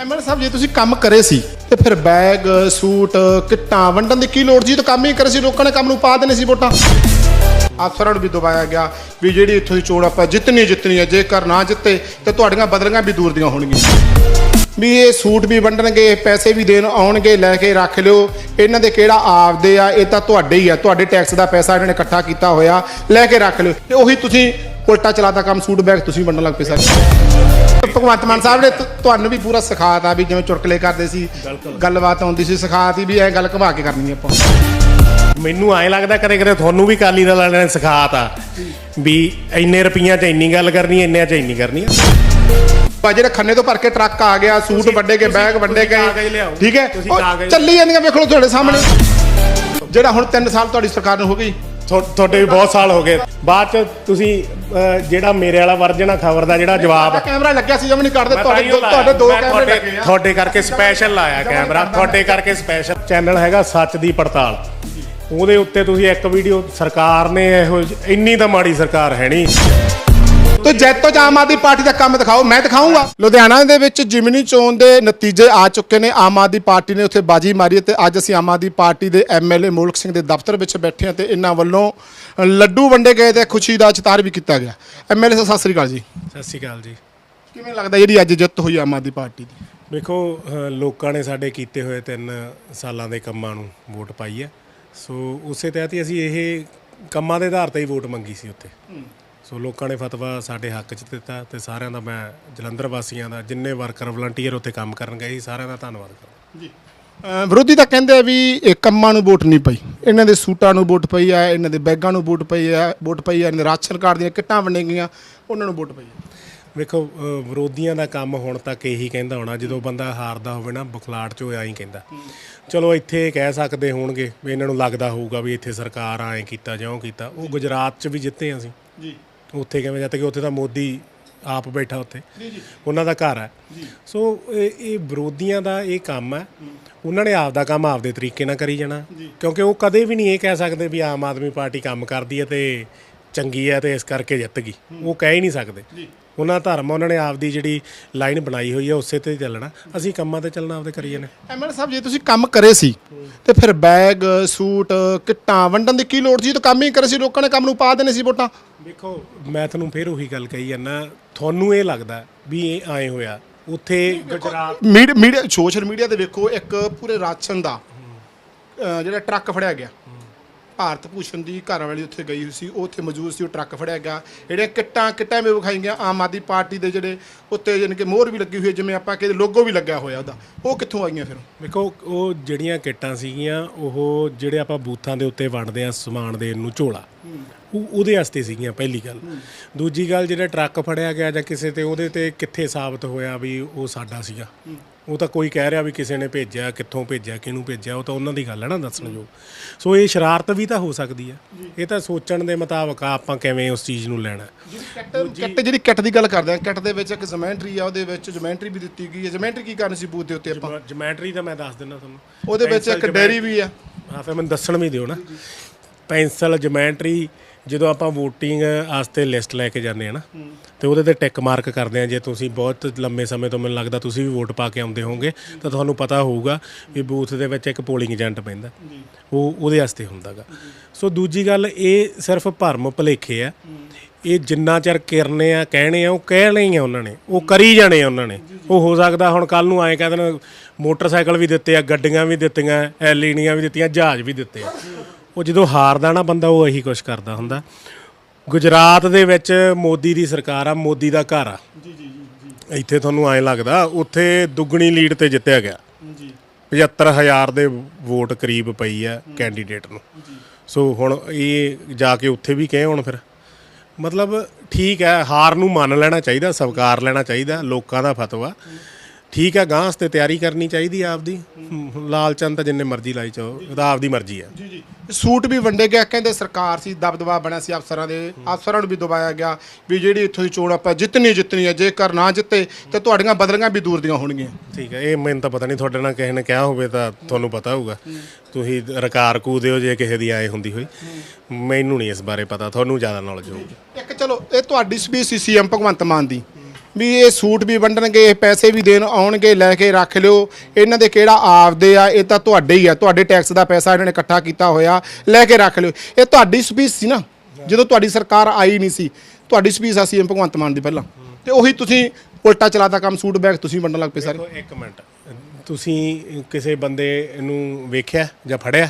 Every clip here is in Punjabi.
ਐਮਐਲ ਸਾਹਿਬ, ਜੇ ਤੁਸੀਂ ਕੰਮ ਕਰੇ ਸੀ ਤੇ ਫਿਰ ਬੈਗ, ਸੂਟ, ਕਿੱਟਾਂ, ਵੰਡਣ ਦੀ ਕੀ ਲੋੜ ਸੀ? ਤਾਂ ਕੰਮ ਹੀ ਕਰੇ ਸੀ, ਲੋਕਾਂ ਨੇ ਕੰਮ ਨੂੰ ਪਾ ਦੇਣੇ ਸੀ ਵੋਟਾਂ। ਅਫਸਰਾਂ ਨੂੰ ਵੀ ਦਬਾਇਆ ਗਿਆ ਵੀ ਜਿਹੜੀ ਇੱਥੋਂ ਦੀ ਚੋਣ ਆਪਾਂ ਜਿੱਤਣੀ ਜਿੱਤਣੀ ਹੈ, ਜੇਕਰ ਨਾ ਜਿੱਤੇ ਤੇ ਤੁਹਾਡੀਆਂ ਬਦਲੀਆਂ ਵੀ ਦੂਰ ਦੀਆਂ ਹੋਣਗੀਆਂ। ਵੀ ਇਹ ਸੂਟ ਵੀ ਵੰਡਣਗੇ, ਪੈਸੇ ਵੀ ਦੇਣ ਆਉਣਗੇ, ਲੈ ਕੇ ਰੱਖ ਲਿਓ। ਇਹਨਾਂ ਦੇ ਕਿਹੜਾ ਆਪਦੇ ਆ? ਇਹ ਤਾਂ ਤੁਹਾਡੇ ਹੀ ਆ। ਤੁਹਾਡੇ ਟੈਕਸ ਦਾ ਪੈਸਾ ਇਹਨਾਂ ਨੇ ਇਕੱਠਾ ਕੀਤਾ ਹੋਇਆ। ਲੈ ਕੇ ਰੱਖ ਲਿਓ। ਤੇ ਉਹੀ ਤੁਸੀਂ ਉਲਟਾ ਚਲਾਤਾ ਕੰਮ ਸੂਟ ਬੈਗ ਤੁਸੀਂ ਵੰਡਣ ਲੱਗ ਪਏ ਸਾਰੇ। ਭਗਵੰਤ ਮਾਨ ਸਾਹਿਬ ਨੇ ਤੁਹਾਨੂੰ ਵੀ ਪੂਰਾ ਸਿਖਾਤਾ ਵੀ ਜਿਵੇਂ ਚੁਟਕਲੇ ਕਰਦੇ ਸੀ ਗੱਲਬਾਤ ਆਉਂਦੀ ਸੀ ਸਿਖਾਤੀ ਵੀ ਐ ਗੱਲ ਘਵਾ ਕੇ ਕਰਨੀ ਆਪਾਂ। ਮੈਨੂੰ ਐਂ ਲੱਗਦਾ ਕਦੇ ਕਦੇ ਤੁਹਾਨੂੰ ਵੀ ਕਾਲੀ ਦਲ ਵਾਲਿਆਂ ਨੇ ਸਿਖਾਤਾ ਵੀ ਇੰਨੇ ਰੁਪਈਆਂ 'ਚ ਇੰਨੀ ਗੱਲ ਕਰਨੀ ਇੰਨਿਆਂ 'ਚ ਇੰਨੀ ਕਰਨੀ। ਪਾ ਜਿਹੜੇ ਖੰਨੇ ਤੋਂ ਭਰ ਕੇ ਟਰੱਕ ਆ ਗਿਆ ਸੂਟ ਵੱਡੇ ਗਏ ਬੈਗ ਵੱਡੇ ਲਿਆਓ। ਠੀਕ ਹੈ? ਚੱਲੀ ਜਾਂਦੀਆਂ ਵੇਖ ਲਓ ਤੁਹਾਡੇ ਸਾਹਮਣੇ। ਜਿਹੜਾ ਹੁਣ 3 ਸਾਲ ਤੁਹਾਡੀ ਸਰਕਾਰ ਨੂੰ ਹੋ ਗਈ ਤੁਹਾ- ਤੁਹਾਡੇ ਵੀ ਬਹੁਤ ਸਾਲ ਹੋ ਗਏ। ਬਾਅਦ 'ਚ ਤੁਸੀਂ ਅਹ, ਜਿਹੜਾ ਮੇਰੇ ਵਾਲਾ ਵਰਜਨ ਆ ਖਬਰ ਦਾ ਜਿਹੜਾ ਜਵਾਬ। ਤੁਹਾਡਾ ਕੈਮਰਾ ਲੱਗਿਆ ਸੀ ਜਮ ਨਹੀਂ ਕੱਢਦੇ ਮੈਂ ਤੁਹਾਡੇ ਦੋ- ਤੁਹਾਡੇ ਦੋ ਲਾਇਆ। ਮੈਂ ਕੈਮਰੇ ਤੁਹਾਡੇ- ਲੱਗੇ ਆ। ਤੁਹਾਡੇ ਕਰਕੇ ਸਪੈਸ਼ਲ ਲਾਇਆ ਕੈਮਰਾ ਤੁਹਾਡੇ ਕਰਕੇ ਸਪੈਸ਼ਲ ਚੈਨਲ ਹੈਗਾ ਸੱਚ ਦੀ ਪੜਤਾਲ। ਉਹਦੇ ਉੱਤੇ ਤੁਸੀਂ ਇੱਕ ਵੀਡੀਓ ਸਰਕਾਰ ਨੇ ਇਹੋ ਜਿਹੀ- ਇੰਨੀ ਤਾਂ ਮਾੜੀ ਸਰਕਾਰ ਹੈ ਨਹੀਂ ਤੋ ਜੈਤੋ ਚ ਆਮ ਆਦਮੀ ਪਾਰਟੀ ਦਾ ਕੰਮ ਦਿਖਾਓ ਮੈਂ ਦਿਖਾਉਂਗਾ। ਲੁਧਿਆਣਾ ਦੇ ਵਿੱਚ ਜਿਮਨੀ ਚੋਣ ਦੇ ਨਤੀਜੇ ਆ ਚੁੱਕੇ ਨੇ। ਆਮ ਆਦਮੀ ਪਾਰਟੀ ਨੇ ਉੱਥੇ ਬਾਜੀ ਮਾਰੀ ਤੇ ਅੱਜ ਅਸੀਂ ਆਮ ਆਦਮੀ ਪਾਰਟੀ ਦੇ ਐਮਐਲਏ ਮੋਲਕ ਸਿੰਘ ਦੇ ਦਫ਼ਤਰ ਵਿੱਚ ਬੈਠੇ ਹਾਂ ਤੇ ਇਹਨਾਂ ਵੱਲੋਂ ਲੱਡੂ ਵੰਡੇ ਗਏ ਤੇ ਖੁਸ਼ੀ ਦਾ ਚਿਤਾਰ ਵੀ ਕੀਤਾ ਗਿਆ। ਐਮਐਲਏ ਸਾਹਿਬ ਸਤਿ ਸ੍ਰੀ ਅਕਾਲ ਜੀ। ਸਤਿ ਸ਼੍ਰੀ ਅਕਾਲ ਜੀ। ਕਿਵੇਂ ਲੱਗਦਾ ਜਿਹੜੀ ਅੱਜ ਜਿੱਤ ਹੋਈ ਆਮ ਆਦਮੀ ਪਾਰਟੀ ਦੀ? ਵੇਖੋ ਲੋਕਾਂ ਨੇ ਸਾਡੇ ਕੀਤੇ ਹੋਏ ਤਿੰਨ ਸਾਲਾਂ ਦੇ ਕੰਮਾਂ ਨੂੰ ਵੋਟ ਪਾਈ ਹੈ। ਸੋ ਉਸੇ ਤਹਿਤ ਹੀ ਅਸੀਂ ਇਹ ਕੰਮਾਂ ਦੇ ਆਧਾਰ ਤੇ ਹੀ ਵੋਟ ਮੰਗੀ ਸੀ ਉੱਥੇ। ਸੋ ਲੋਕਾਂ ਨੇ ਫਤਵਾ ਸਾਡੇ ਹੱਕ 'ਚ ਦਿੱਤਾ ਤੇ ਸਾਰਿਆਂ ਦਾ ਮੈਂ ਜਲੰਧਰ ਵਾਸੀਆਂ ਦਾ ਜਿੰਨੇ ਵਰਕਰ ਵਲੰਟੀਅਰ ਉੱਥੇ ਕੰਮ ਕਰਨ ਗਏ ਸੀ ਸਾਰਿਆਂ ਦਾ ਧੰਨਵਾਦ ਕਰਦਾ। ਜੀ। ਵਿਰੋਧੀ ਤਾਂ ਕਹਿੰਦੇ ਆ ਵੀ ਇਹ ਕੰਮਾਂ ਨੂੰ ਵੋਟ ਨਹੀਂ ਪਈ। ਇਹਨਾਂ ਦੇ ਸੂਟਾਂ ਨੂੰ ਵੋਟ ਪਈ ਆ ਇਹਨਾਂ ਦੇ ਬੈਗਾਂ ਨੂੰ ਵੋਟ ਪਈ ਆ ਵੋਟ ਪਈ ਆ ਰਾਸ਼ਨ ਕਾਰਡ ਦੀਆਂ ਕਿੱਟਾਂ ਵੰਡੀਆਂ ਗਈਆਂ ਉਹਨਾਂ ਨੂੰ ਵੋਟ ਪਈ ਆ। ਵੇਖੋ ਵਿਰੋਧੀਆਂ ਦਾ ਕੰਮ ਹੁਣ ਤੱਕ ਇਹੀ ਕਹਿੰਦਾ ਹੋਣਾ ਜਦੋਂ ਬੰਦਾ ਹਾਰਦਾ ਹੋਵੇ ਨਾ ਬੁਖਲਾੜ 'ਚ ਹੋਇਆ ਹੀ ਕਹਿੰਦਾ। ਚਲੋ ਇੱਥੇ ਕਹਿ ਸਕਦੇ ਹੋਣਗੇ ਵੀ ਇਹਨਾਂ ਨੂੰ ਲੱਗਦਾ ਹੋਊਗਾ ਵੀ ਇੱਥੇ ਸਰਕਾਰ ਆਏ ਕੀਤਾ ਜਾਂ ਉਹ ਕੀਤਾ ਉਹ ਗੁਜਰਾਤ 'ਚ ਵੀ ਜਿੱਤੇ ਅਸੀਂ। ਜੀ। ਉੱਥੇ ਕਿਵੇਂ ਜਦ ਕਿ ਉੱਥੇ ਤਾਂ ਮੋਦੀ ਆਪ ਬੈਠਾ ਉੱਥੇ। ਉਹਨਾਂ ਦਾ ਘਰ ਹੈ। ਸੋ ਇਹ ਇਹ ਵਿਰੋਧੀਆਂ ਦਾ ਇਹ ਕੰਮ ਹੈ। ਉਹਨਾਂ ਨੇ ਆਪ ਦਾ ਕੰਮ ਆਪਦੇ ਤਰੀਕੇ ਨਾਲ ਕਰੀ ਜਾਣਾ। ਕਿਉਂਕਿ ਉਹ ਕਦੇ ਵੀ ਨਹੀਂ ਇਹ ਕਹਿ ਸਕਦੇ ਵੀ ਆਮ ਆਦਮੀ ਪਾਰਟੀ ਕੰਮ ਕਰਦੀ ਹੈ ਤੇ ਚੰਗੀ ਹੈ ਤੇ ਇਸ ਕਰਕੇ ਜਿੱਤ ਗਈ। ਉਹ ਕਹਿ ਹੀ ਨਹੀਂ ਸਕਦੇ। ਉਹਨਾਂ ਧਰਮ ਉਹਨਾਂ ਨੇ ਆਪਦੀ ਜਿਹੜੀ ਲਾਈਨ ਬਣਾਈ ਹੋਈ ਹੈ ਉਸੇ ਤੇ ਚੱਲਣਾ। ਅਸੀਂ ਕੰਮਾਂ ਤੇ ਚੱਲਣਾ ਆਪਦੇ ਕਰੀ ਜਾਣੇ ਐਮਐਲ ਸਾਹਿਬ ਜੇ ਤੁਸੀਂ ਕੰਮ ਕਰੇ ਸੀ ਤੇ ਫਿਰ ਬੈਗ ਸੂਟ ਕਿੱਟਾਂ ਵੰਡਣ ਦੀ ਕੀ ਲੋੜ ਸੀ? ਤਾਂ ਕੰਮ ਹੀ ਕਰੇ ਸੀ ਲੋਕਾਂ ਨੇ ਕੰਮ ਨੂੰ ਪਾ ਦੇਣੇ ਸੀ ਵੋਟਾਂ। ਵੇਖੋ ਮੈਂ ਤੁਹਾਨੂੰ ਫੇਰ ਉਹੀ ਗੱਲ ਕਹੀ ਜਾਂਦਾ ਤੁਹਾਨੂੰ ਇਹ ਲੱਗਦਾ ਵੀ ਇਹ ਆਏ ਹੋਇਆ ਉੱਥੇ ਗੁਜਰਾਤ ਮੀਡੀਆ ਸੋਸ਼ਲ ਮੀਡੀਆ ਤੇ ਵੇਖੋ ਇੱਕ ਪੂਰੇ ਰਾਸ਼ਨ ਦਾ ਜਿਹੜਾ ਟਰੱਕ ਫੜਿਆ ਗਿਆ। ਭਾਰਤ ਭੂਸ਼ਣ ਦੀ ਘਰ ਵਾਲੀ ਉੱਥੇ ਗਈ ਹੋਈ ਸੀ, ਉਹ ਉੱਥੇ ਮੌਜੂਦ ਸੀ, ਉਹ ਟਰੱਕ ਫੜਿਆ ਗਿਆ। ਜਿਹੜੀਆਂ ਕਿੱਟਾਂ ਕਿੱਟਾਂ ਵੀ ਵਿਖਾਈ ਗਈਆਂ, ਆਮ ਆਦਮੀ ਪਾਰਟੀ ਦੇ ਜਿਹੜੇ ਉੱਤੇ ਜਾਣੀ ਕਿ ਮੋਹਰ ਵੀ ਲੱਗੀ ਹੋਈ ਹੈ, ਜਿਵੇਂ ਆਪਾਂ ਕਹਿੰਦੇ ਲੋਗੋ ਵੀ ਲੱਗਿਆ ਹੋਇਆ ਉਹਦਾ। ਉਹ ਕਿੱਥੋਂ ਆਈਆਂ ਫਿਰ? ਵੇਖੋ, ਉਹ ਜਿਹੜੀਆਂ ਕਿੱਟਾਂ ਸੀਗੀਆਂ, ਉਹ ਜਿਹੜੇ ਆਪਾਂ ਬੂਥਾਂ ਦੇ ਉੱਤੇ ਵੰਡਦੇ ਆ ਸਮਾਨ ਦੇਣ ਨੂੰ ਝੋਲਾ, ਉਹ ਉਹਦੇ ਵਾਸਤੇ ਸੀਗੀਆਂ ਪਹਿਲੀ ਗੱਲ। ਦੂਜੀ ਗੱਲ, ਜਿਹੜਾ ਟਰੱਕ ਫੜਿਆ ਗਿਆ ਜਾਂ ਕਿਸੇ ਤੇ, ਉਹਦੇ ਤੇ ਕਿੱਥੇ ਸਾਬਤ ਹੋਇਆ ਵੀ ਉਹ ਸਾਡਾ ਸੀਗਾ। ਉਹ ਤਾਂ ਕੋਈ ਕਹਿ ਰਿਹਾ ਵੀ ਕਿਸੇ ਨੇ ਭੇਜਿਆ ਕਿੱਥੋਂ ਭੇਜਿਆ ਕਿਹਨੂੰ ਭੇਜਿਆ ਉਹ ਤਾਂ ਉਹਨਾਂ ਦੀ ਗੱਲ ਹੈ ਨਾ ਦੱਸਣਯੋਗ ਸੋ ਇਹ ਸ਼ਰਾਰਤ ਵੀ ਤਾਂ ਹੋ ਸਕਦੀ ਹੈ। ਇਹ ਤਾਂ ਸੋਚਣ ਦੇ ਮੁਤਾਬਕ ਆ ਆਪਾਂ ਕਿਵੇਂ ਉਸ ਚੀਜ਼ ਨੂੰ ਲੈਣਾ। ਕਿੱਟ ਜਿਹੜੀ ਕਿੱਟ ਦੀ ਗੱਲ ਕਰਦੇ ਆ ਕਿੱਟ ਦੇ ਵਿੱਚ ਇੱਕ ਜਮੈਂਟਰੀ ਆ ਉਹਦੇ ਵਿੱਚ ਜਮੈਂਟਰੀ ਵੀ ਦਿੱਤੀ ਗਈ ਹੈ। ਜਮੈਂਟਰੀ ਕੀ ਕਰਨ ਸੀ ਬੂਥ ਦੇ ਉੱਤੇ ਆਪਾਂ? ਜਮੈਟਰੀ ਤਾਂ ਮੈਂ ਦੱਸ ਦਿੰਦਾ ਤੁਹਾਨੂੰ। ਉਹਦੇ ਵਿੱਚ ਇੱਕ ਡੈਰੀ ਵੀ ਆ। ਹਾਂ ਫਿਰ ਮੈਨੂੰ ਦੱਸਣ ਵੀ ਦਿਓ ਨਾ। ਪੈਨਸਲ ਜਮੈਟਰੀ ਜਦੋਂ ਆਪਾਂ VOTING ਵਾਸਤੇ ਲਿਸਟ ਲੈ ਕੇ ਜਾਂਦੇ ਆ ਨਾ ਤੇ ਉਹਦੇ ਤੇ ਟਿਕ ਮਾਰਕ ਕਰਦੇ ਆ ਜੇ ਤੁਸੀਂ ਬਹੁਤ ਲੰਮੇ ਸਮੇਂ ਤੋਂ ਮੈਨੂੰ ਲੱਗਦਾ ਤੁਸੀਂ ਵੀ ਵੋਟ ਪਾ ਕੇ ਆਉਂਦੇ ਹੋਵੋਗੇ ਤਾਂ ਤੁਹਾਨੂੰ ਪਤਾ ਹੋਊਗਾ ਵੀ ਬੂਥ ਦੇ ਵਿੱਚ ਇੱਕ ਪੋਲਿੰਗ ਏਜੰਟ ਪੈਂਦਾ। ਉਹ ਉਹਦੇ ਵਾਸਤੇ ਹੁੰਦਾਗਾ। ਸੋ ਦੂਜੀ ਗੱਲ ਇਹ ਸਿਰਫ ਭਰਮ ਭਲੇਖੇ ਆ। ਇਹ ਜਿੰਨਾ ਚਿਰ ਕਿਰਨੇ ਆ ਕਹਿਣੇ ਆ ਉਹ ਕਹਿ ਲਈ ਆ ਉਹਨਾਂ ਨੇ। ਉਹ ਕਰੀ ਜਾਣੇ ਆ ਉਹਨਾਂ ਨੇ। ਉਹ ਹੋ ਸਕਦਾ ਹੁਣ ਕੱਲ ਨੂੰ ਆਏ ਕਹਿੰਦੇ ਨੇ ਮੋਟਰਸਾਈਕਲ ਵੀ ਦਿੱਤੇ ਆ ਗੱਡੀਆਂ ਵੀ ਦਿੱਤੀਆਂ ਐਲਈਡੀਆਂ ਵੀ ਦਿੱਤੀਆਂ ਜਹਾਜ਼ ਵੀ ਦਿੱਤੇ ਆ। ਉਹ ਜਦੋਂ ਹਾਰਦਾ ਨਾ ਬੰਦਾ ਉਹ ਇਹੀ ਕੁਝ ਕਰਦਾ ਹੁੰਦਾ। ਗੁਜਰਾਤ ਦੇ ਵਿੱਚ ਮੋਦੀ ਦੀ ਸਰਕਾਰ ਆ ਮੋਦੀ ਦਾ ਘਰ ਆ। ਜੀ ਜੀ ਜੀ ਇੱਥੇ ਤੁਹਾਨੂੰ ਐਂ ਲੱਗਦਾ ਉੱਥੇ ਦੁੱਗਣੀ ਲੀਡ ਤੇ ਜਿੱਤਿਆ ਗਿਆ। ਜੀ। 75000 ਦੇ ਵੋਟ ਕਰੀਬ ਪਈ ਆ ਕੈਂਡੀਡੇਟ ਨੂੰ। ਸੋ ਹੁਣ ਇਹ ਜਾ ਕੇ ਉੱਥੇ ਵੀ ਕਹੇ ਹੁਣ ਫਿਰ। ਮਤਲਬ ਠੀਕ ਹੈ ਹਾਰ ਨੂੰ ਮੰਨ ਲੈਣਾ ਚਾਹੀਦਾ ਸਵੀਕਾਰ ਲੈਣਾ ਚਾਹੀਦਾ ਲੋਕਾਂ ਦਾ ਫਤਵਾ। ਠੀਕ ਹੈ ਗਾਂਹ ਤੇ ਤਿਆਰੀ ਕਰਨੀ ਚਾਹੀਦੀ ਆ ਆਪਦੀ। ਹਮ, ਲਾਲਚੰਦ ਤਾਂ ਜਿੰਨੇ ਮਰਜ਼ੀ ਲਾਈ ਚਾਹੋ ਉਹਦਾ ਆਪਦੀ ਮਰਜ਼ੀ ਆ। ਜੀ ਜੀ। ਸੂਟ ਵੀ ਵੰਡੇ ਗਏ ਕਹਿੰਦੇ ਸਰਕਾਰ ਸੀ ਦਬਦਬਾ ਬਣਿਆ ਸੀ ਅਫਸਰਾਂ ਦੇ। ਅਫਸਰਾਂ ਨੂੰ ਵੀ ਦਬਾਇਆ ਗਿਆ ਵੀ ਜਿਹੜੀ ਇੱਥੋਂ ਦੀ ਚੋਣ ਆਪਾਂ ਜਿੱਤਣੀ ਜਿੱਤਣੀ ਹੈ ਜੇਕਰ ਨਾ ਜਿੱਤੇ ਤੇ ਤੁਹਾਡੀਆਂ ਬਦਲੀਆਂ ਵੀ ਦੂਰ ਦੀਆਂ ਹੋਣਗੀਆਂ। ਠੀਕ ਹੈ ਇਹ ਮੈਨੂੰ ਤਾਂ ਪਤਾ ਨਹੀਂ ਤੁਹਾਡੇ ਨਾਲ ਕਿਸੇ ਨੇ ਕਿਹਾ ਹੋਵੇ ਤਾਂ ਤੁਹਾਨੂੰ ਪਤਾ ਹੋਊਗਾ। ਤੁਸੀਂ ਰਕਾਰ ਕੂਦੇ ਹੋ ਜੇ ਕਿਸੇ ਦੀ ਆਏ ਹੁੰਦੀ ਹੋਈ। ਮੈਨੂੰ ਨਹੀਂ ਇਸ ਬਾਰੇ ਪਤਾ ਤੁਹਾਨੂੰ ਜ਼ਿਆਦਾ ਨੌਲੇਜ ਹੋਊਗੀ ਇੱਕ ਚਲੋ ਇਹ ਤੁਹਾਡੀ ਸਪੀਚ ਸੀ ਸੀਐਮ ਭਗਵੰਤ ਮਾਨ ਦੀ। ਵੀ ਇਹ ਸੂਟ ਵੀ ਵੰਡਣਗੇ, ਇਹ ਪੈਸੇ ਵੀ ਦੇਣ ਆਉਣਗੇ, ਲੈ ਕੇ ਰੱਖ ਲਿਓ। ਇਹਨਾਂ ਦੇ ਕਿਹੜਾ ਆਪਦੇ ਆ, ਇਹ ਤਾਂ ਤੁਹਾਡੇ ਹੀ ਆ। ਤੁਹਾਡੇ ਟੈਕਸ ਦਾ ਪੈਸਾ ਇਹਨਾਂ ਨੇ ਇਕੱਠਾ ਕੀਤਾ ਹੋਇਆ, ਲੈ ਕੇ ਰੱਖ ਲਿਓ। ਇਹ ਤੁਹਾਡੀ ਸਪੀਚ ਸੀ ਨਾ, ਜਦੋਂ ਤੁਹਾਡੀ ਸਰਕਾਰ ਆਈ ਨਹੀਂ ਸੀ, ਤੁਹਾਡੀ ਸਪੀਚ ਆ ਸੀ ਐਮ ਭਗਵੰਤ ਮਾਨ ਦੀ ਪਹਿਲਾਂ। ਤੇ ਉਹੀ ਤੁਸੀਂ ਉਲਟਾ ਚਲਾਤਾ ਕੰਮ, ਸੂਟ, ਬੈਗ ਤੁਸੀਂ ਵੰਡਣ ਲੱਗ ਪਏ ਸਾਰੇ। ਇੱਕ ਮਿੰਟ। ਤੁਸੀਂ ਕਿਸੇ ਬੰਦੇ ਨੂੰ ਵੇਖਿਆ ਜਾਂ ਫੜਿਆ?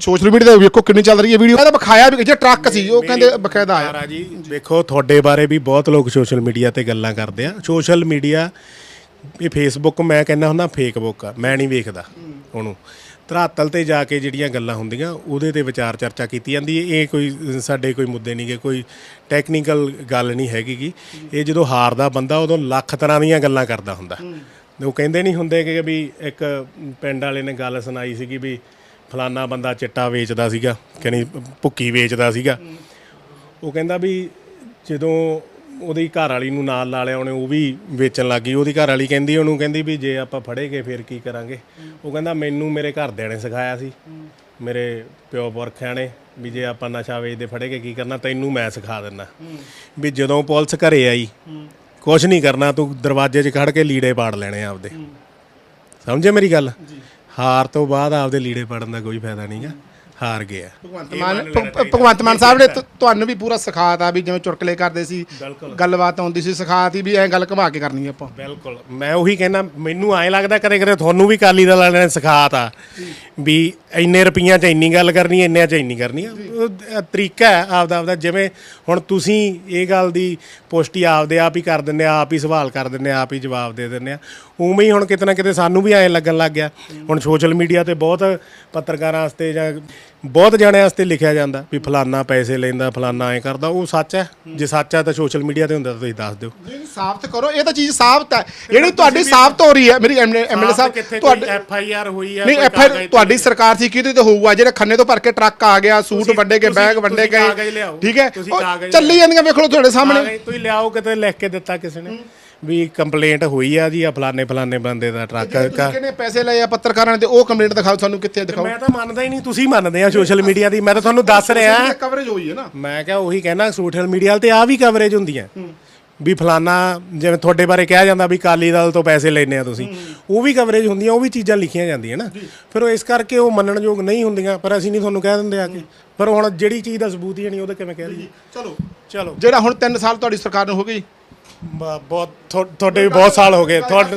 ਸੋਸ਼ਲ ਮੀਡੀਆ ਤੇ ਵੇਖੋ ਕਿੰਨੀ ਚੱਲ ਰਹੀ ਹੈ ਵੀਡੀਓ ਇਹਦਾ ਵਿਖਾਇਆ ਵੀ ਜੇ ਟਰੱਕ ਸੀ ਉਹ ਕਹਿੰਦੇ ਬਕਾਇਦਾ ਆਇਆ। ਮਹਾਰਾਜ ਜੀ ਵੇਖੋ ਤੁਹਾਡੇ ਬਾਰੇ ਵੀ ਬਹੁਤ ਲੋਕ ਸੋਸ਼ਲ ਮੀਡੀਆ ਤੇ ਗੱਲਾਂ ਕਰਦੇ ਆ। ਸੋਸ਼ਲ ਮੀਡੀਆ ਇਹ ਫੇਸਬੁੱਕ ਮੈਂ ਕਹਿੰਦਾ ਹੁੰਦਾ ਫੇਕ ਬੁੱਕ ਆ। ਮੈਂ ਨਹੀਂ ਵੇਖਦਾ ਉਹਨੂੰ। ਧਰਾਤਲ ਤੇ ਜਾ ਕੇ ਜਿਹੜੀਆਂ ਗੱਲਾਂ ਹੁੰਦੀਆਂ ਉਹਦੇ ਤੇ ਵਿਚਾਰ ਚਰਚਾ ਕੀਤੀ ਜਾਂਦੀ ਹੈ। ਇਹ ਕੋਈ ਸਾਡੇ ਕੋਈ ਮੁੱਦੇ ਨਹੀਂਗੇ ਕੋਈ ਟੈਕਨੀਕਲ ਗੱਲ ਨਹੀਂ ਹੈਗੀਗੀ ਇਹ ਜਦੋਂ ਹਾਰਦਾ ਬੰਦਾ ਉਦੋਂ ਲੱਖ ਤਰ੍ਹਾਂ ਦੀਆਂ ਗੱਲਾਂ ਕਰਦਾ ਹੁੰਦਾ। ਉਹ ਕਹਿੰਦੇ ਨਹੀਂ ਹੁੰਦੇ ਕਿ ਵੀ ਇੱਕ ਪਿੰਡ ਵਾਲੇ ਨੇ ਗੱਲ ਸੁਣਾਈ ਸੀਗੀ ਵੀ ਫਲਾਨਾ ਬੰਦਾ ਚਿੱਟਾ ਵੇਚਦਾ ਸੀਗਾ ਕਹਿੰਦੀ ਭੁੱਕੀ ਵੇਚਦਾ ਸੀਗਾ। ਉਹ ਕਹਿੰਦਾ ਵੀ ਜਦੋਂ ਉਹਦੀ ਘਰ ਵਾਲੀ ਨੂੰ ਨਾਲ ਲਾ ਲਿਆ ਉਹਨੇ ਉਹ ਵੀ ਵੇਚਣ ਲੱਗੀ ਉਹਦੀ ਘਰ ਵਾਲੀ ਕਹਿੰਦੀ, ਉਹਨੂੰ ਕਹਿੰਦੀ ਵੀ ਜੇ ਆਪਾਂ ਫੜੇ ਗਏ ਫਿਰ ਕੀ ਕਰਾਂਗੇ? ਉਹ ਕਹਿੰਦਾ, ਮੈਨੂੰ ਮੇਰੇ ਘਰਦਿਆਂ ਨੇ ਸਿਖਾਇਆ ਸੀ, ਮੇਰੇ ਪਿਓ ਪੁਰਖਿਆਂ ਨੇ, ਵੀ ਜੇ ਆਪਾਂ ਨਸ਼ਾ ਵੇਚਦੇ ਫੜੇ ਗਏ ਕੀ ਕਰਨਾ? ਤੈਨੂੰ ਮੈਂ ਸਿਖਾ ਦਿੰਦਾ। ਵੀ ਜਦੋਂ ਪੁਲਿਸ ਘਰੇ ਆਈ ਕੁਝ ਨਹੀਂ ਕਰਨਾ ਤੂੰ ਦਰਵਾਜ਼ੇ 'ਚ ਖੜ ਕੇ ਲੀੜੇ ਪਾੜ ਲੈਣੇ ਆ ਆਪਦੇ। ਸਮਝੇ ਮੇਰੀ ਗੱਲ? ਹਾਰ ਤੋਂ ਬਾਅਦ ਆਪਦੇ ਲੀੜੇ ਪਾੜਨ ਦਾ ਕੋਈ ਫਾਇਦਾ ਨਹੀਂਗਾ ਹਾਰ ਗਿਆ। ਭਗਵੰਤ ਮਾਨ ਭਗ- ਭਗਵੰਤ ਮਾਨ ਸਾਹਿਬ ਨੇ ਤੁ- ਤੁਹਾਨੂੰ ਵੀ ਪੂਰਾ ਸਿਖਾਤਾ ਵੀ ਜਿਵੇਂ ਚੁਟਕਲੇ ਕਰਦੇ ਸੀ ਗੱਲਬਾਤ ਆਉਂਦੀ ਸੀ ਸਿਖਾਤੀ ਵੀ ਐਂ ਗੱਲ ਘੁਮਾ ਕੇ ਕਰਨੀ ਆਪਾਂ। ਬਿਲਕੁਲ। ਮੈਂ ਉਹੀ ਕਹਿੰਦਾ ਮੈਨੂੰ ਐਂ ਲੱਗਦਾ ਕਦੇ ਕਦੇ ਤੁਹਾਨੂੰ ਵੀ ਕਾਲੀ ਦਲ ਵਾਲਿਆਂ ਨੇ ਸਿਖਾਤਾ ਵੀ ਇੰਨੇ ਰੁਪਈਆਂ 'ਚ ਇੰਨੀ ਗੱਲ ਕਰਨੀ ਇੰਨਿਆਂ 'ਚ ਇੰਨੀ ਕਰਨੀ ਆ। ਉਹ ਤਰੀਕਾ ਹੈ ਆਪਦਾ ਆਪਦਾ ਜਿਵੇਂ ਹੁਣ ਤੁਸੀਂ ਇਹ ਗੱਲ ਦੀ ਪੁਸ਼ਟੀ ਆਪਦੇ ਆਪ ਹੀ ਕਰ ਦਿੰਦੇ ਆ ਆਪ ਹੀ ਸਵਾਲ ਕਰ ਦਿੰਦੇ ਆ ਆਪ ਹੀ ਜਵਾਬ ਦੇ ਦਿੰਦੇ ਆ। ਉਵੇਂ ਹੀ ਹੁਣ ਕਿਤੇ ਨਾ ਕਿਤੇ ਸਾਨੂੰ ਵੀ ਐਂ ਲੱਗਣ ਲੱਗ ਗਿਆ। ਹੁਣ ਸੋਸ਼ਲ ਮੀਡੀਆ ਤੇ ਬਹੁਤ ਪੱਤਰਕਾਰਾਂ ਵਾਸਤੇ ਜਾਂ ਬਹੁਤ ਜਣਿਆਂ ਵਾਸਤੇ ਲਿਖਿਆ ਜਾਂਦਾ ਵੀ ਫਲਾਨਾ ਪੈਸੇ ਲੈਂਦਾ ਫਲਾਨਾ ਐਂ ਕਰਦਾ ਉਹ ਸੱਚ ਹੈ। ਜੇ ਸੱਚ ਹੈ ਤਾਂ ਸੋਸ਼ਲ ਮੀਡੀਆ ਤੇ ਹੁੰਦਾ ਤਾਂ ਤੁਸੀਂ ਦੱਸ ਦਿਓ। ਨਹੀਂ ਸਾਬਤ ਕਰੋ ਇਹ ਤਾਂ ਚੀਜ਼ ਸਾਬਤ ਹੈ। ਜਿਹੜੀ ਤੁਹਾਡੀ ਸਾਬਤ ਹੋ ਰਹੀ ਹੈ ਮੇਰੀ ਐਮਐਲਏ ਸਾਹਿਬ ਤੁਹਾਡੇ ਐਫ ਆਈ ਆਰ ਹੋਈ ਹੈ ਨਹੀਂ ਐਫ ਤੇ- ਤੁਹਾਡੀ ਸਰਕਾਰ ਸੀ ਕਿਹਦੇ ਤੇ ਹੋਊਗਾ? ਜਿਹੜੇ ਖੰਨੇ ਤੋਂ ਭਰ ਕੇ ਟਰੱਕ ਆ ਗਿਆ ਸੂਟ ਵੰਡੇ ਤੁਸੀਂ- ਬੈਗ ਵੰਡੇ ਗਏ। ਠੀਕ ਹੈ? ਚੱਲੀ ਜਾਂਦੀਆਂ ਵੇਖ ਲਓ ਤੁਹਾਡੇ ਸਾਹਮਣੇ। ਤੁਸੀਂ ਲਿਆਓ ਕਿਤੇ ਲਿਖ ਕੇ ਦਿੱਤਾ ਕਿਸੇ ਨੇ। ਵੀ ਕੰਪਲੇਂਟ ਹੋਈ ਆ ਜੀ ਆ ਫਲਾਣੇ ਫਲਾਣੇ ਬੰਦੇ ਦਾ ਟਰੱਕ ਕਿਹਨੇ ਪੈਸੇ ਲਏ ਆ ਪੱਤਰਕਾਰਾਂ ਨੇ ਤੇ ਉਹ ਕੰਪਲੇਂਟ ਦਿਖਾਓ ਸਾਨੂੰ ਕਿੱਥੇ ਦਿਖਾਓ? ਮੈਂ ਤਾਂ ਮੰਨਦਾ ਹੀ ਨਹੀਂ ਤੁਸੀਂ ਮੰਨਦੇ ਆ ਸੋਸ਼ਲ ਮੀਡੀਆ ਦੀ ਮੈਂ ਤਾਂ ਤੁਹਾਨੂੰ ਦੱਸ ਰਿਹਾ। ਕਵਰੇਜ ਹੋਈ ਹੈ ਨਾ। ਮੈਂ ਕਿਹਾ ਉਹੀ ਕਹਿਣਾ ਸੋਸ਼ਲ ਮੀਡੀਆ ਤੇ ਆ ਵੀ ਕਵਰੇਜ ਹੁੰਦੀ ਹੈ। ਵੀ ਫਲਾਨਾ ਜਿਵੇਂ ਤੁਹਾਡੇ ਬਾਰੇ ਕਿਹਾ ਜਾਂਦਾ ਵੀ ਕਾਲੀ ਦਲ ਤੋਂ ਪੈਸੇ ਲੈਣੇ ਆ ਤੁਸੀਂ। ਉਹ ਵੀ ਕਵਰੇਜ ਹੁੰਦੀਆਂ ਉਹ ਵੀ ਚੀਜ਼ਾਂ ਲਿਖੀਆਂ ਜਾਂਦੀਆਂ ਨਾ। ਫਿਰ ਉਹ ਇਸ ਕਰਕੇ ਉਹ ਮੰਨਣਯੋਗ ਨਹੀਂ ਹੁੰਦੀਆਂ ਪਰ ਅਸੀਂ ਨਹੀਂ ਤੁਹਾਨੂੰ ਕਹਿ ਦਿੰਦੇ ਆ ਕੇ ਪਰ ਹੁਣ ਜਿਹੜੀ ਚੀਜ਼ ਦਾ ਸਬੂਤ ਹੀ ਨਹੀਂ ਉਹਦੇ ਕਿਵੇਂ ਕਹਿ ਦਈਏ? ਚਲੋ। ਚਲੋ। ਜਿਹੜਾ ਹੁਣ 3 ਸਾਲ ਤੁਹਾਡੀ ਸਰਕਾਰ ਨੂੰ ਹੋ ਗਈ ਬ- ਬਹੁਤ ਤੁਹਾ- ਤੁਹਾਡੇ ਵੀ ਬਹੁਤ ਸਾਲ ਹੋ ਗਏ। ਤੁਹਾਡੇ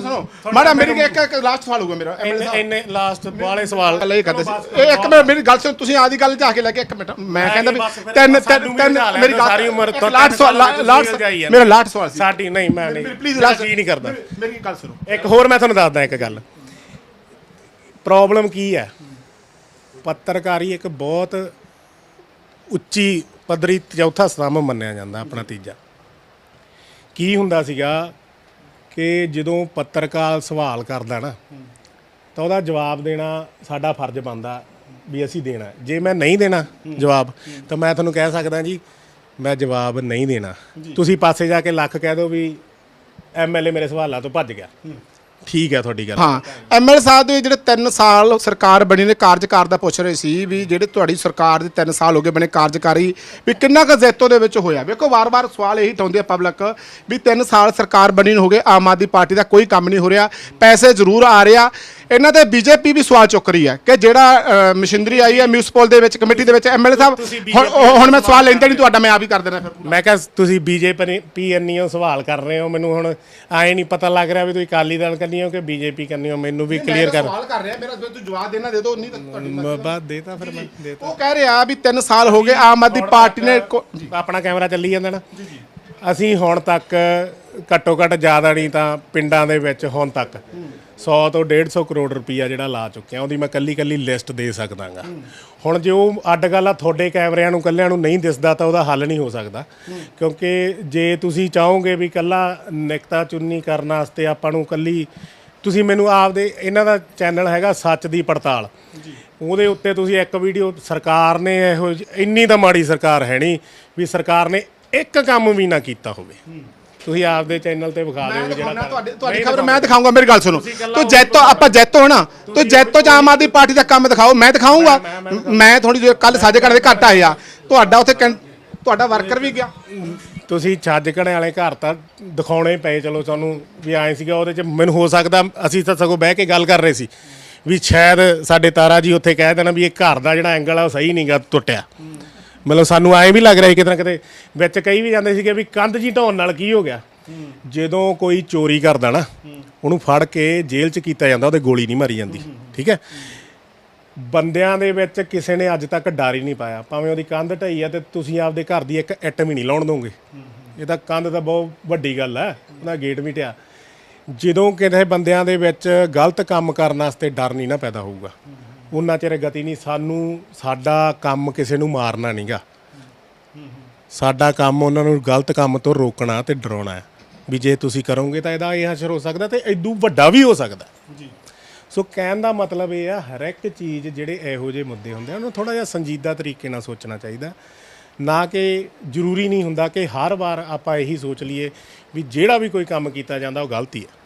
ਮਾੜਾ ਮੇਰੀ ਇੱਕ ਇੱਕ ਲਾਸਟ ਸਵਾਲ ਹੋਊਗਾ ਮੇਰਾ ਸਾਹਿਬ। ਇੰਨੇ ਲਾਸਟ ਵਾਲੇ ਸਵਾਲ। ਇਹ ਕਰਦੇ ਸੀ। ਇਹ ਇੱਕ ਮਿੰਟ ਮੇਰੀ ਗੱਲ ਸੁਣ ਤੁਸੀਂ ਆਦੀ ਗੱਲ ਜਾ ਕੇ ਲੈ ਕੇ ਇੱਕ ਮਿੰਟ। ਮੈਂ ਕਹਿੰਦਾ ਵੀ ਬਸ ਫਿਰ ਤਿੰਨ ਸਾਨੂੰ ਤਿੰਨ ਵੀ ਤਿੰਨ ਬਣਾ ਲੈਣ ਮੇਰੀ ਗੱਲ ਸਾਰੀ ਉਮਰ ਇੱਕ ਸਵਾਲ ਉਲਝਾਈ ਜਾਂਦੇ। ਮੇਰਾ ਲਾਟ ਸਵਾਲ ਸੀ। ਸਾਡੀ ਨਹੀਂ ਮੈਂ ਨਹੀਂ। ਪਲੀਜ਼ ਜੀ ਨਹੀਂ ਕਰਦਾ। ਮੇਰੀ ਗੱਲ ਸੁਣੋ। ਇੱਕ ਹੋਰ ਮੈਂ ਤੁਹਾਨੂੰ ਦੱਸਦਾ ਇੱਕ ਗੱਲ। ਪ੍ਰੋਬਲਮ ਕੀ ਹੈ? ਪੱਤਰਕਾਰੀ ਇੱਕ ਬਹੁਤ ਉੱਚੀ ਪੱਧਰੀ ਚੌਥਾ ਸਤੰਭ ਮੰਨਿਆ ਜਾਂਦਾ ਆਪਣਾ ਤੀਜਾ। ਕੀ ਹੁੰਦਾ ਸੀਗਾ ਕਿ ਜਦੋਂ ਪੱਤਰਕਾਰ ਸਵਾਲ ਕਰਦਾ ਨਾ ਤਾਂ ਉਹਦਾ ਜਵਾਬ ਦੇਣਾ ਸਾਡਾ ਫਰਜ਼ ਬਣਦਾ ਵੀ ਅਸੀਂ ਦੇਣਾ। ਜੇ ਮੈਂ ਨਹੀਂ ਦੇਣਾ ਜਵਾਬ ਤਾਂ ਮੈਂ ਤੁਹਾਨੂੰ ਕਹਿ ਸਕਦਾ ਜੀ ਮੈਂ ਜਵਾਬ ਨਹੀਂ ਦੇਣਾ। ਤੁਸੀਂ ਪਾਸੇ ਜਾ ਕੇ ਲੱਖ ਕਹਿ ਦਿਓ ਵੀ ਐਮਐਲਏ ਮੇਰੇ ਸਵਾਲਾਂ ਤੋਂ ਭੱਜ ਗਿਆ। ਠੀਕ ਹੈ ਤੁਹਾਡੀ ਗੱਲ। ਹਾਂ ਐਮਐਲ ਸਾਹਿਬ ਦੇ ਜਿਹੜੇ 3 ਸਾਲ ਸਰਕਾਰ ਬਣੀ ਨੇ, ਕਾਰਜਕਾਰ ਦਾ ਪੁੱਛ ਰਹੇ ਸੀ ਵੀ ਜਿਹੜੇ ਤੁਹਾਡੀ ਸਰਕਾਰ ਦੇ 3 ਸਾਲ ਹੋ ਗਏ ਬਣੇ ਕਾਰਜਕਾਰੀ, ਵੀ ਕਿੰਨਾ ਕੁ ਜ਼ੈਤੋ ਦੇ ਵਿੱਚ ਹੋਇਆ? ਵੇਖੋ, ਵਾਰ-ਵਾਰ ਸਵਾਲ ਇਹੀ ਉਠਾਉਂਦੇ ਆ ਪਬਲਿਕ ਵੀ 3 ਸਾਲ ਸਰਕਾਰ ਬਣੀ ਨੂੰ ਹੋ ਗਏ, ਆਮ ਆਦਮੀ ਪਾਰਟੀ ਦਾ ਕੋਈ ਕੰਮ ਨਹੀਂ ਹੋ ਰਿਹਾ, ਪੈਸੇ ਜ਼ਰੂਰ ਆ ਰਿਹਾ। ਇਹਨਾਂ ਤੇ ਬੀਜੇਪੀ ਵੀ ਸਵਾਲ ਚੁੱਕ ਰਹੀ ਹੈ ਕਿ ਜਿਹੜਾ ਮਸ਼ੀਨਰੀ ਆਈ ਹੈ ਮਿਊਨਿਸਪਲ ਦੇ ਵਿੱਚ ਕਮੇਟੀ ਦੇ ਵਿੱਚ ਐਮਐਲ ਸਾਹਿਬ ਹੁਣ ਹੁਣ ਮੈਂ ਸਵਾਲ ਲੈਂਦਾ ਨਹੀਂ ਤੁਹਾਡਾ ਮੈਂ ਆਪ ਹੀ ਕਰ ਦੇਣਾ ਫਿਰ ਮੈਂ ਕਿਹਾ ਤੁਸੀਂ ਬੀਜੇਪੀ ਅੰਨੀਓ ਸਵਾਲ ਕਰ ਰਹੇ ਹੋ ਮੈਨੂੰ ਹੁਣ ਆਏ ਨਹੀਂ ਪਤਾ ਲੱਗ ਰਿਹਾ ਵੀ ਤੁਸੀਂ ਅਕਾਲੀ ਦਲ ਕਰਨੀ ਹੋ ਕਿ ਬੀਜੇਪੀ ਕਰਨੀ ਹੋ ਮੈਨੂੰ ਵੀ ਕਲੀਅਰ ਕਰ। ਸਵਾਲ ਕਰ ਰਿਹਾ ਮੇਰਾ ਤੂੰ ਜਵਾਬ ਦੇਣਾ ਦੇ ਦਿਓ ਨਹੀਂ ਤੁਹਾਡੀ ਬਾਅਦ ਦੇਤਾ ਫਿਰ ਮੈਂ ਦੇਤਾ ਉਹ ਕਹਿ ਰਿਹਾ ਵੀ 3 ਸਾਲ ਹੋ ਗਏ ਆਮ ਆਦਮੀ ਪਾਰਟੀ ਨੇ ਆਪਣਾ ਕੈਮਰਾ ਚੱਲੀ ਜਾਂਦਾ ਨਾ। ਅਸੀਂ ਹੁਣ ਤੱਕ ਘੱਟੋ ਘੱਟ ਜ਼ਿਆਦਾ ਨਹੀਂ ਤਾਂ ਪਿੰਡਾਂ ਦੇ ਵਿੱਚ ਹੁਣ ਤੱਕ। 100 ਤੋਂ 150 ਕਰੋੜ ਰੁਪਈਆ ਜਿਹੜਾ ਲਾ ਚੁੱਕੇ ਆ ਉਹਦੀ ਮੈਂ ਕੱਲੀ ਕੱਲੀ ਲਿਸਟ ਦੇ ਸਕਦਾਗਾ। ਹੁਣ ਜੇ ਉਹ ਅੱਡ ਗੱਲ ਆ ਤੁਹਾਡੇ ਕੈਮਰਿਆਂ ਨੂੰ ਕੱਲਿਆਂ ਨੂੰ ਨਹੀਂ ਦਿਸਦਾ ਤਾਂ ਉਹਦਾ ਹੱਲ ਨਹੀਂ ਹੋ ਸਕਦਾ। ਕਿਉਂਕਿ ਜੇ ਤੁਸੀਂ ਚਾਹੋਗੇ ਵੀ ਕੱਲਾ ਨਿਕਤਾ ਚੁੰਨੀ ਕਰਨ ਵਾਸਤੇ ਆਪਾਂ ਨੂੰ ਕੱਲੀ ਤੁਸੀਂ ਮੈਨੂੰ ਆਪਦੇ ਇਹਨਾਂ ਦਾ ਚੈਨਲ ਹੈਗਾ ਸੱਚ ਦੀ ਪੜਤਾਲ। ਉਹਦੇ ਉੱਤੇ ਤੁਸੀਂ ਇੱਕ ਵੀਡੀਓ ਸਰਕਾਰ ਨੇ ਇਹੋ ਇੰਨੀ ਤਾਂ ਮਾੜੀ ਸਰਕਾਰ ਹੈ ਨਹੀਂ ਵੀ ਸਰਕਾਰ ਨੇ ਇੱਕ ਕੰਮ ਵੀ ਨਾ ਕੀਤਾ ਹੋਵੇ। ਤੁਸੀਂ ਆਪਦੇ ਚੈਨਲ ਤੇ ਵਿਖਾ ਦਿਓ ਜਿਹੜਾ ਤੁਹਾਡੀ ਤੁਹਾਡੀ ਖਬਰ ਮੈਂ ਦਿਖਾਉਂਗਾ ਮੇਰੀ ਗੱਲ ਸੁਣੋ। ਤੂੰ ਜੈਤੋ ਆਪਾਂ ਜੈਤੋ ਨਾ ਤੂੰ ਜੈਤੋ ਚ ਆਮ ਆਦਮੀ ਪਾਰਟੀ ਦਾ ਕੰਮ ਦਿਖਾਓ ਮੈਂ ਦਿਖਾਉਂਗਾ ਮੈਂ ਥੋੜੀ ਜਿਹੀ ਕੱਲ ਸਾਜੇ ਘਰ ਦੇ ਘੱਟ ਆਏ ਆ। ਤੁਹਾਡਾ ਉੱਥੇ ਤੁਹਾਡਾ ਵਰਕਰ ਵੀ ਗਿਆ। ਤੁਸੀਂ ਛੱਜ ਘੜੇ ਵਾਲੇ ਘਰ ਤਾਂ ਦਿਖਾਉਣੇ ਪਏ ਚਲੋ ਤੁਹਾਨੂੰ ਵੀ ਐਂ ਸੀਗਾ ਉਹਦੇ ਚ ਮੈਨੂੰ ਹੋ ਸਕਦਾ ਅਸੀਂ ਤਾਂ ਸਗੋਂ ਬਹਿ ਕੇ ਗੱਲ ਕਰ ਰਹੇ ਸੀ। ਵੀ ਸ਼ਾਇਦ ਸਾਡੇ ਤਾਰਾ ਜੀ ਉੱਥੇ ਕਹਿ ਦੇਣਾ ਵੀ ਇਹ ਘਰ ਦਾ ਜਿਹੜਾ ਐਂਗਲ ਆ ਉਹ ਸਹੀ ਨਹੀਂਗਾ ਟੁੱਟਿਆ। ਮਤਲਬ ਸਾਨੂੰ ਐਂ ਵੀ ਲੱਗ ਰਿਹਾ ਸੀ ਕਿਤੇ ਨਾ ਕਿਤੇ, ਵਿੱਚ ਕਈ ਵੀ ਜਾਂਦੇ ਸੀਗੇ ਵੀ ਕੰਧ ਜੀ ਢਾਉਣ ਨਾਲ ਕੀ ਹੋ ਗਿਆ। ਜਦੋਂ ਕੋਈ ਚੋਰੀ ਕਰਦਾ ਨਾ, ਉਹਨੂੰ ਫੜ ਕੇ ਜੇਲ੍ਹ 'ਚ ਕੀਤਾ ਜਾਂਦਾ, ਉਹਦੇ ਗੋਲੀ ਨਹੀਂ ਮਾਰੀ ਜਾਂਦੀ, ਠੀਕ ਹੈ? ਬੰਦਿਆਂ ਦੇ ਵਿੱਚ ਕਿਸੇ ਨੇ ਅੱਜ ਤੱਕ ਡਰ ਹੀ ਨਹੀਂ ਪਾਇਆ। ਭਾਵੇਂ ਉਹਦੀ ਕੰਧ ਢਈ ਆ ਤੇ ਤੁਸੀਂ ਆਪਦੇ ਘਰ ਦੀ ਇੱਕ ਇੱਟ ਵੀ ਨਹੀਂ ਲਾਉਣ ਦੋਗੇ। ਇਹ ਤਾਂ ਕੰਧ ਤਾਂ ਬਹੁਤ ਵੱਡੀ ਗੱਲ ਹੈ ਉਹਦਾ ਗੇਟ ਵੀ ਢਿਆ। ਜਦੋਂ ਕਿਸੇ ਬੰਦਿਆਂ ਦੇ ਵਿੱਚ ਗਲਤ ਕੰਮ ਕਰਨ ਵਾਸਤੇ ਡਰ ਨਹੀਂ ਨਾ ਪੈਦਾ ਹੋਊਗਾ। ਉਹਨਾਂ ਚਿਰ ਗਤੀ ਨਹੀਂ ਸਾਨੂੰ ਸਾਡਾ ਕੰਮ ਕਿਸੇ ਨੂੰ ਮਾਰਨਾ ਨਹੀਂਗਾ ਸਾਡਾ ਕੰਮ ਉਹਨਾਂ ਨੂੰ ਗਲਤ ਕੰਮ ਤੋਂ ਰੋਕਣਾ ਤੇ ਡਰਾਉਣਾ ਹੈ। ਵੀ ਜੇ ਤੁਸੀਂ ਕਰੋਗੇ ਤਾਂ ਇਹਦਾ ਇਹ ਅਸਰ ਹੋ ਸਕਦਾ ਤੇ ਇਦੋਂ ਵੱਡਾ ਵੀ ਹੋ ਸਕਦਾ। ਜੀ। ਸੋ ਕਹਿਣ ਦਾ ਮਤਲਬ ਇਹ ਆ ਹਰ ਇੱਕ ਚੀਜ਼ ਜਿਹੜੇ ਇਹੋ ਜਿਹੇ ਮੁੱਦੇ ਹੁੰਦੇ ਆ ਉਹਨੂੰ ਥੋੜਾ ਜਿਹਾ ਸੰਜੀਦਾ ਤਰੀਕੇ ਨਾਲ ਸੋਚਣਾ ਚਾਹੀਦਾ। ਨਾ ਕਿ ਜ਼ਰੂਰੀ ਨਹੀਂ ਹੁੰਦਾ ਕਿ ਹਰ ਵਾਰ ਆਪਾਂ ਇਹੀ ਸੋਚ ਲਈਏ ਵੀ ਜਿਹੜਾ ਵੀ ਕੋਈ ਕੰਮ ਕੀਤਾ ਜਾਂਦਾ ਉਹ ਗਲਤੀ ਹੈ।